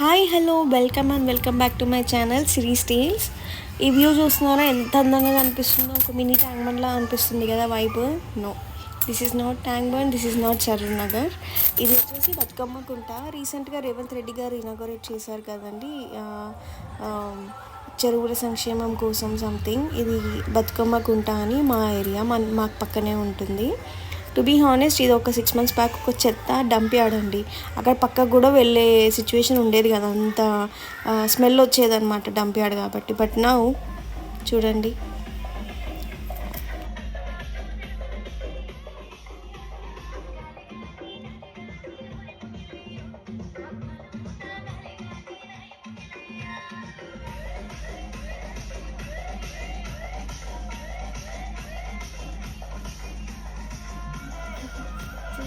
Hi hello welcome and welcome back to my channel Siri steels ఈ view చూస్తున్నారా? ఎంత అందంగా కనిపిస్తుందో ఒక మినీ ట్యాంక్ బండ్లా అనిపిస్తుంది కదా vibe. No this is not tank bund this is not Charan Nagar. ఇది వచ్చేసి బతుకమ్మ కుంట. రీసెంట్గా రేవంత్ రెడ్డి గారు ఇనాగరేట్ చేశారు కదండి. చెరువుల సంక్షేమం కోసం సంథింగ్. ఇది బతుకమ్మ కుంట అని మా ఏరియా మన మాకు పక్కనే ఉంటుంది. టు బీ హానెస్ట్ ఇది ఒక సిక్స్ మంత్స్ బ్యాక్ ఒక చెత్త డంప్ యార్డ్ అండి అక్కడ పక్కకు కూడా వెళ్ళే సిచ్యువేషన్ ఉండేది కదా. అంత స్మెల్ వచ్చేదన్నమాట డంప్ యార్డ్ కాబట్టి. బట్ నా చూడండి.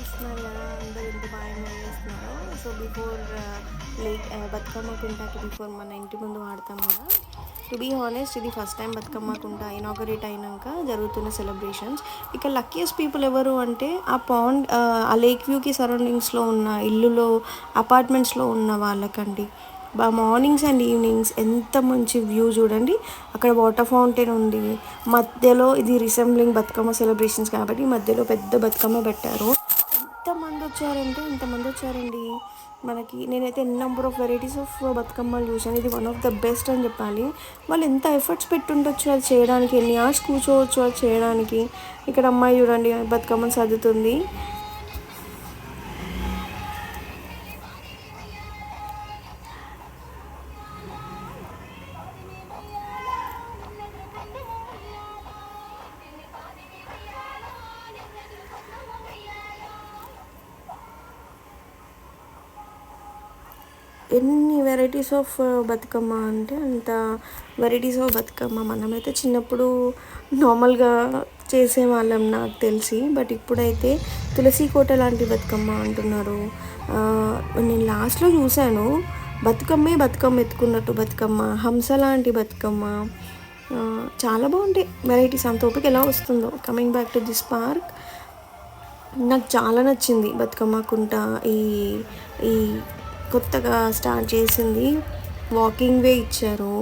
చూస్తున్నారు? కదా అందరు ఎంత బాగా enjoy so before lake uh, uh, Bathukamma కుంటాకి before మన ఇంటి ముందు వాడతాం కదా. టు బీ హానెస్ట్ ఇది first time Bathukamma Kunta inaugurate అయినాక జరుగుతున్న సెలబ్రేషన్స్ ఇక లక్కీయెస్ట్ పీపుల్ ఎవరు అంటే ఆ పాండ్ uh, ఆ లేక్ వ్యూకి సరౌండింగ్స్లో ఉన్న ఇల్లులో అపార్ట్మెంట్స్లో ఉన్న వాళ్ళకండి. బా మార్నింగ్స్ అండ్ ఈవినింగ్స్ ఎంత మంచి వ్యూ చూడండి. అక్కడ వాటర్ ఫౌంటైన్ ఉంది. మధ్యలో ఇది రిసెంబ్లింగ్ బతుకమ్మ సెలబ్రేషన్స్ కాబట్టి మధ్యలో పెద్ద బతుకమ్మ పెట్టారు. వచ్చారంటే ఎంతమంది వచ్చారండి. మనకి నేనైతే ఎన్ని నెంబర్ ఆఫ్ వెరైటీస్ ఆఫ్ బతుకమ్మలు చూసాను ఇది వన్ ఆఫ్ ద బెస్ట్ అని చెప్పాలి. వాళ్ళు ఎంత ఎఫర్ట్స్ పెట్టుండొచ్చు అది చేయడానికి ఎన్ని అవర్స్ కూర్చోవచ్చు అది చేయడానికి. ఇక్కడ అమ్మాయి చూడండి బతుకమ్మను సర్దుతుంది. ఎన్ని వెరైటీస్ ఆఫ్ uh, బతుకమ్మ అంటే అంత వెరైటీస్ ఆఫ్ బతుకమ్మ. మనమైతే చిన్నప్పుడు నార్మల్గా చేసేవాళ్ళం నాకు తెలిసి. బట్ ఇప్పుడైతే తులసి కోట లాంటి బతుకమ్మ అంటున్నారు. నేను లాస్ట్లో చూశాను. బతుకమ్మే బతుకమ్మ ఎత్తుకున్నట్టు బతుకమ్మ. హంస లాంటి బతుకమ్మ. చాలా బాగుంటాయి వెరైటీస్ అంత ఓపిక ఎలా వస్తుందో. Coming back to this park నాకు చాలా నచ్చింది బతుకమ్మ కుంట. ఈ ఈ కొత్తగా స్టార్ట్ చేసింది. వాకింగ్ వే ఇచ్చారు.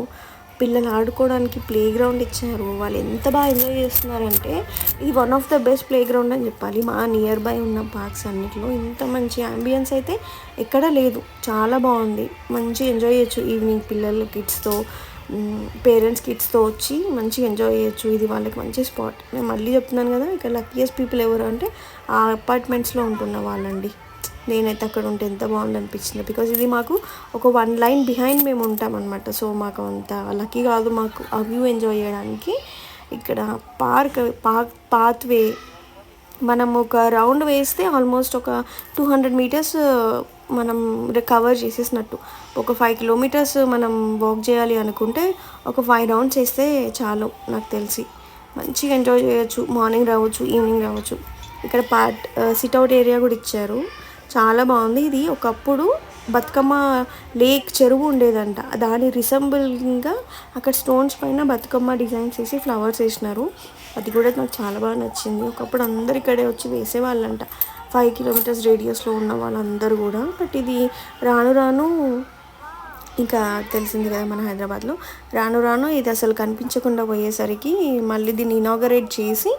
పిల్లలు ఆడుకోవడానికి ప్లే గ్రౌండ్ ఇచ్చారు. వాళ్ళు ఎంత బాగా ఎంజాయ్ చేస్తున్నారంటే ఇది one of the best playground అని చెప్పాలి. మా నియర్ బై ఉన్న పార్క్స్ అన్నిటిలో ఇంత మంచి అంబియన్స్ అయితే ఎక్కడా లేదు. చాలా బాగుంది. మంచి ఎంజాయ్ చేయొచ్చు. ఈవినింగ్ పిల్లలు కిడ్స్తో పేరెంట్స్ కిడ్స్తో వచ్చి మంచిగా ఎంజాయ్ చేయొచ్చు. ఇది వాళ్ళకి మంచి స్పాట్. నేను మళ్ళీ చెప్తున్నాను కదా ఇక్కడ లక్కీయెస్ట్ పీపుల్ ఎవరు అంటే ఆ అపార్ట్మెంట్స్లో ఉంటున్న వాళ్ళండి. నేనైతే అక్కడ ఉంటే ఎంత బాగుంది అనిపించింది బికాజ్ ఇది మాకు ఒక వన్ లైన్ బిహైండ్ మేము ఉంటామన్నమాట సో మాకు అంత లక్కీ కాదు మాకు ఆ వ్యూ ఎంజాయ్ చేయడానికి. ఇక్కడ పార్క్ పార్క్ పాత్వే మనం ఒక రౌండ్ వేస్తే ఆల్మోస్ట్ ఒక టూ హండ్రెడ్ మీటర్స్ మనం కవర్ చేసేసినట్టు. ఒక ఫైవ్ కిలోమీటర్స్ uh, మనం వాక్ చేయాలి అనుకుంటే ఒక ఫైవ్ రౌండ్స్ వేస్తే చాలు నాకు తెలిసి. మంచిగా ఎంజాయ్ చేయొచ్చు. మార్నింగ్ రావచ్చు ఈవినింగ్ రావచ్చు. ఇక్కడ పార్ట్ సిట్అవుట్ ఏరియా కూడా ఇచ్చారు. చాలా బాగుంది. ఇది ఒకప్పుడు బతుకమ్మ లేక్ చెరువు ఉండేదంట. దాని రిసెంబుల్గా అక్కడ స్టోన్స్ పైన బతుకమ్మ డిజైన్స్ వేసి ఫ్లవర్స్ వేసినారు. అది కూడా నాకు చాలా బాగా నచ్చింది. ఒకప్పుడు అందరు ఇక్కడే వచ్చి వేసేవాళ్ళంట. ఫైవ్ కిలోమీటర్స్ రేడియస్లో ఉన్న వాళ్ళందరూ కూడా. బట్ ఇది రాను రాను ఇంకా తెలిసింది కదా మన హైదరాబాద్లో. రాను రాను ఇది అసలు కనిపించకుండా పోయేసరికి మళ్ళీ దీన్ని ఇనాగరేట్ చేసి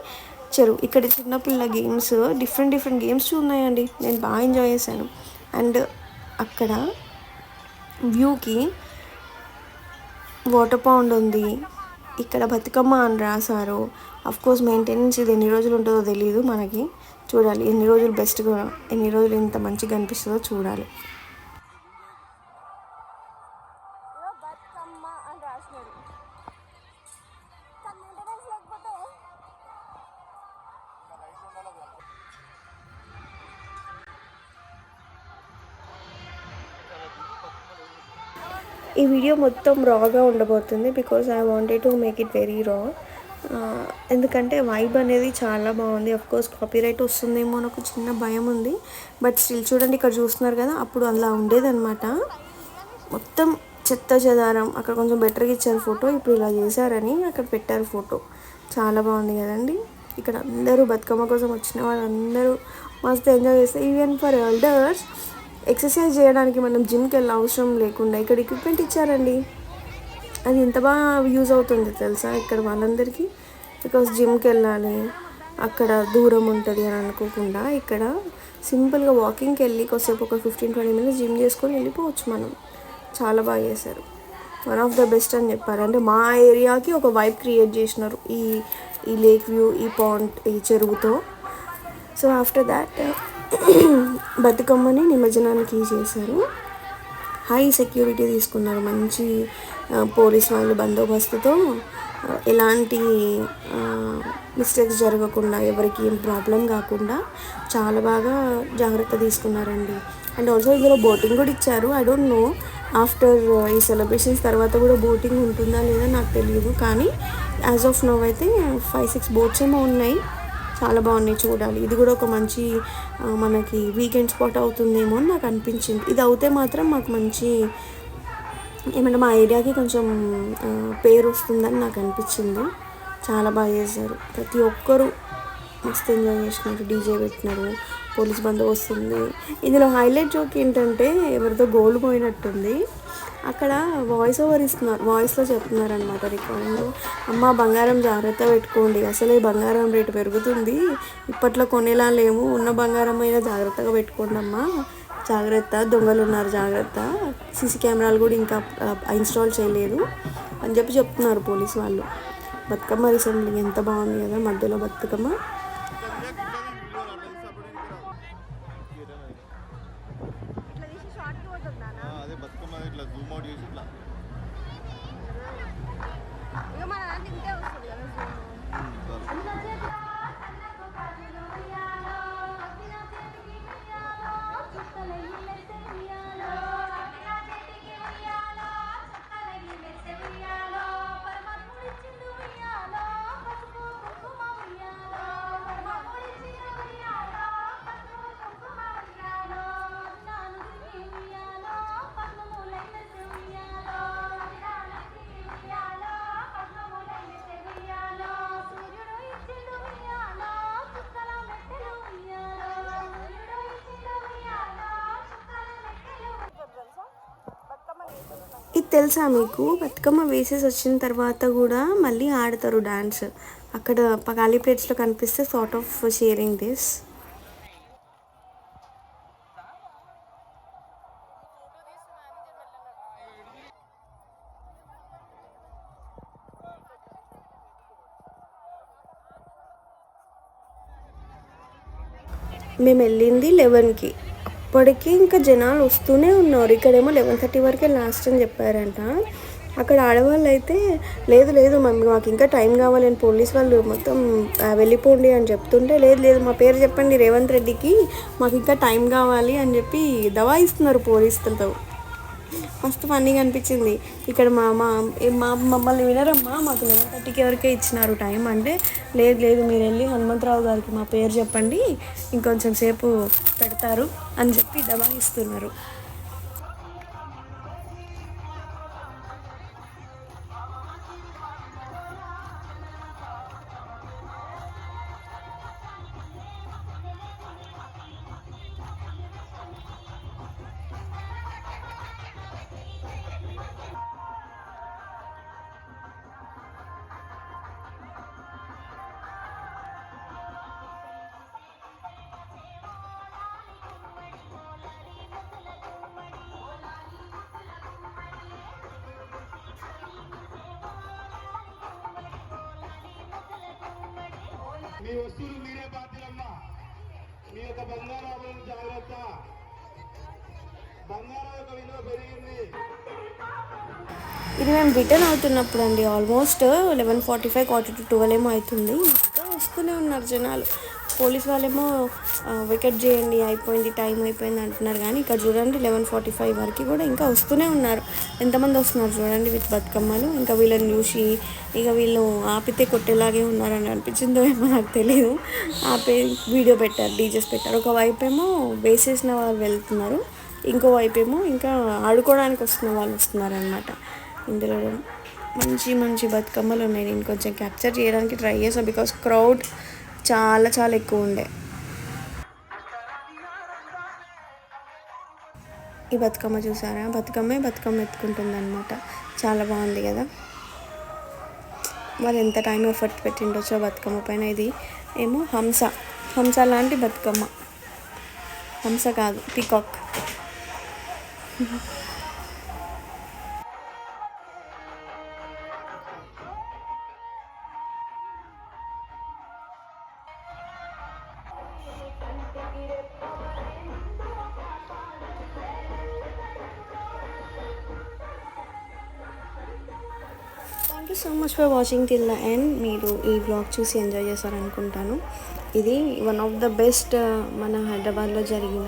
చెరువు ఇక్కడ చిన్నపిల్ల గేమ్స్ డిఫరెంట్ డిఫరెంట్ గేమ్స్ ఉన్నాయండి. నేను బాగా ఎంజాయ్ చేశాను. అండ్ అక్కడ వ్యూకి వాటర్ పౌండ్ ఉంది. ఇక్కడ బతుకమ్మ అని రాశారు. కోర్స్ మెయింటెనెన్స్ ఇది ఎన్ని రోజులు ఉంటుందో తెలియదు మనకి. చూడాలి. ఎన్ని రోజులు బెస్ట్గా ఎన్ని రోజులు ఇంత మంచిగా అనిపిస్తుందో చూడాలి. ఈ వీడియో మొత్తం రాగా ఉండబోతుంది because I wanted to make it very raw ఎందుకంటే వైబ్ అనేది చాలా బాగుంది. అఫ్ కోర్స్ కాపీరైట్ వస్తుందేమో అని ఒక చిన్న భయం ఉంది. బట్ స్టిల్ చూడండి ఇక్కడ చూస్తున్నారు కదా అప్పుడు అలా ఉండేదన్నమాట. మొత్తం చెత్త చెదారం. అక్కడ కొంచెం బెటర్గా ఇచ్చారు ఫోటో ఇప్పుడు ఇలా చేశారని అక్కడ పెట్టారు ఫోటో చాలా బాగుంది కదండి. ఇక్కడ అందరూ బతుకమ్మ కోసం వచ్చిన వాళ్ళందరూ మస్తు ఎంజాయ్ చేస్తారు. ఈవెన్ ఫర్ ఎల్డర్స్ ఎక్సర్సైజ్ చేయడానికి మనం జిమ్కి వెళ్ళే అవసరం లేకుండా ఇక్కడ ఎక్విప్మెంట్ ఇచ్చారండి. అది ఎంత బాగా యూజ్ అవుతుంది తెలుసా ఇక్కడ వాళ్ళందరికీ? బికాస్ జిమ్కి వెళ్ళాలి అక్కడ దూరం ఉంటుంది అని అనుకోకుండా ఇక్కడ సింపుల్గా వాకింగ్కి వెళ్ళి కొద్దిసేపు ఒక ఫిఫ్టీన్ ట్వంటీ మినిట్స్ జిమ్ చేసుకొని వెళ్ళిపోవచ్చు మనం. చాలా బాగా చేశారు. వన్ ఆఫ్ ద బెస్ట్ అని చెప్పారు. అంటే మా ఏరియాకి ఒక వైబ్ క్రియేట్ చేసినారు ఈ ఈ లేక్ వ్యూ ఈ పాండ్ ఈ చెరువుతో. సో ఆఫ్టర్ దాట్ బతుకమ్మని నిమజ్జనానికి చేశారు. హై సెక్యూరిటీ తీసుకున్నారు. మంచి పోలీస్ వాళ్ళు బందోబస్తుతో. ఎలాంటి మిస్టేక్స్ జరగకుండా ఎవరికి ఏం ప్రాబ్లం కాకుండా చాలా బాగా జాగ్రత్త తీసుకున్నారండి. అండ్ ఆల్సో ఇందులో బోటింగ్ కూడా ఇచ్చారు. ఐ డోంట్ నో ఆఫ్టర్ ఈ సెలబ్రేషన్స్ తర్వాత కూడా బోటింగ్ ఉంటుందా లేదా నాకు తెలియదు కానీ యాజ్ ఆఫ్ నో అయితే ఫైవ్ సిక్స్ బోట్స్ ఏమో ఉన్నాయి. చాలా బాగున్నాయి చూడాలి. ఇది కూడా ఒక మంచి మనకి వీకెండ్ స్పాట్ అవుతుందేమో అని నాకు అనిపించింది. ఇది అవుతే మాత్రం మాకు మంచి ఏమంటే మా ఏరియాకి కొంచెం పేరు వస్తుందని నాకు అనిపించింది. చాలా బాగా చేశారు. ప్రతి ఒక్కరూ మస్తు ఎంజాయ్ చేసినారు. డీజే పెట్టినారు. పోలీస్ బందోబస్తు ఉంది. ఇందులో హైలైట్ జోక్ ఏంటంటే ఎవరితో గోల్డ్ పోయినట్టుంది. అక్కడ వాయిస్ ఓవర్ ఇస్తున్నారు వాయిస్లో చెప్తున్నారు అనమాట రికార్డింగ్లో అమ్మ బంగారం జాగ్రత్త పెట్టుకోండి. అసలే బంగారం రేటు పెరుగుతుంది. ఇప్పట్లో కొనేలా లేము. ఉన్న బంగారం అయినా జాగ్రత్తగా పెట్టుకోండి అమ్మా. జాగ్రత్త. దొంగలు ఉన్నారు జాగ్రత్త. సీసీ కెమెరాలు కూడా ఇంకా ఇన్స్టాల్ చేయలేదు అని చెప్పి చెప్తున్నారు పోలీస్ వాళ్ళు. బతుకమ్మ రీసెంట్లీ ఎంత బాగుంది కదా మధ్యలో బతుకమ్మ. షార్ట్కి పోతుందా అదే బతుకమ్మ ఇట్లా జూమ్ అవుట్ చేసి ఇట్లా ఇక మన దాంట్లో ఇంతే వస్తుంది కదా zoom. ఇది తెలుసా మీకు? బతుకమ్మ వేసేసి వచ్చిన తర్వాత కూడా మళ్ళీ ఆడతారు డాన్స్. అక్కడ ఖాళీ ప్లేట్స్లో కనిపిస్తే సార్ట్ ఆఫ్ షేరింగ్ దిస్ మేము వెళ్ళింది లెవెన్కి అప్పటికీ ఇంకా జనాలు వస్తూనే ఉన్నారు. ఇక్కడేమో లెవెన్ థర్టీ వరకే లాస్ట్ అని చెప్పారంట. అక్కడ ఆడవాళ్ళు అయితే లేదు లేదు మమ్మీ మాకు ఇంకా టైం కావాలని పోలీస్ వాళ్ళు మొత్తం వెళ్ళిపోండి అని చెప్తుంటే లేదు లేదు మా పేరు చెప్పండి రేవంత్ రెడ్డికి మాకు ఇంకా టైం కావాలి అని చెప్పి దవాయిస్తున్నారు పోలీసులతో. మస్తు ఫన్నీగా అనిపించింది. ఇక్కడ మా మా మా మమ్మల్ని వినరమ్మా మాకు లెవెన్ థర్టీకి ఎవరికే ఇచ్చినారు టైం అంటే లేదు లేదు మీరు వెళ్ళి హనుమంతరావు గారికి మా పేరు చెప్పండి ఇంకొంచెం సేపు పెడతారు అని చెప్పి దబాయిస్తున్నారు. మీ వస్తువులు మీరే బాధ్యులమ్మా మీ యొక్క బంగారాభరణ జాగ్రత్త. బంగారం యొక్క విలువ పెరిగింది. ఇది మేము రిటర్న్ అవుతున్నప్పుడు అండి almost eleven forty five quarter to twelve ఏమో అవుతుంది. ఇంకా వస్తూనే ఉన్నారు జనాలు. పోలీస్ వాళ్ళేమో వికెట్ చేయండి అయిపోయింది టైం అయిపోయింది అంటున్నారు. కానీ ఇక్కడ చూడండి లెవెన్ ఫార్టీ ఫైవ్ వరకు కూడా ఇంకా వస్తూనే ఉన్నారు. ఎంతమంది వస్తున్నారు చూడండి విత్ బతుకమ్మలు. ఇంకా వీళ్ళని చూసి ఇక వీళ్ళు ఆపితే కొట్టేలాగే ఉన్నారని అనిపించిందో ఏమో నాకు తెలియదు ఆపే వీడియో పెట్టారు డీజెస్ పెట్టారు. ఒకవైపు ఏమో వేసేసిన వాళ్ళు వెళ్తున్నారు. ఇంకో వైపు ఏమో ఇంకా ఆడుకోవడానికి వస్తున్న వాళ్ళు వస్తున్నారు అనమాట ఇందులో మంచి మంచి బతుకమ్మలు ఉన్నాయి. నేను కొంచెం క్యాప్చర్ చేయడానికి ట్రై చేసాను బికాస్ క్రౌడ్ చాలా చాలా ఎక్కువ ఉండే. ఈ బతుకమ్మ చూసారా? బతుకమ్మే బతుకమ్మ ఎత్తుకుంటుంది అనమాట చాలా బాగుంది కదా? వాళ్ళు ఎంత టైం ఎఫర్ట్ పెట్టిండొచ్చో బతుకమ్మ పైన. ఇది ఏమో హంస. హంస లాంటి బతుకమ్మ. హంస కాదు peacock thank you so much for watching till the end. మీరు ఈ బ్లాగ్ చూసి ఎంజాయ్ చేశారనుకుంటాను. ఇది one of the best uh, మన హైదరాబాద్లో జరిగిన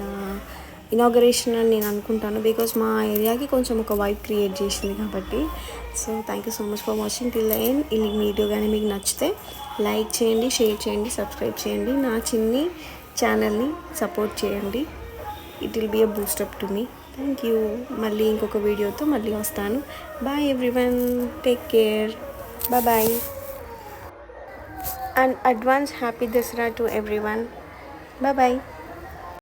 ఇనాగరేషన్ అని నేను అనుకుంటాను. బికాస్ మా ఏరియాకి కొంచెం ఒక వైబ్ క్రియేట్ చేసింది కాబట్టి. So thank you so much for watching till the end ఈ వీడియో కానీ మీకు నచ్చితే లైక్ చేయండి షేర్ చేయండి సబ్స్క్రైబ్ చేయండి. నా చిన్ని ఛానల్ని సపోర్ట్ చేయండి. It will be a boost up to me thank you మళ్ళీ ఇంకొక వీడియోతో మళ్ళీ వస్తాను. Bye everyone take care bye bye and advance happy Dasara to everyone bye bye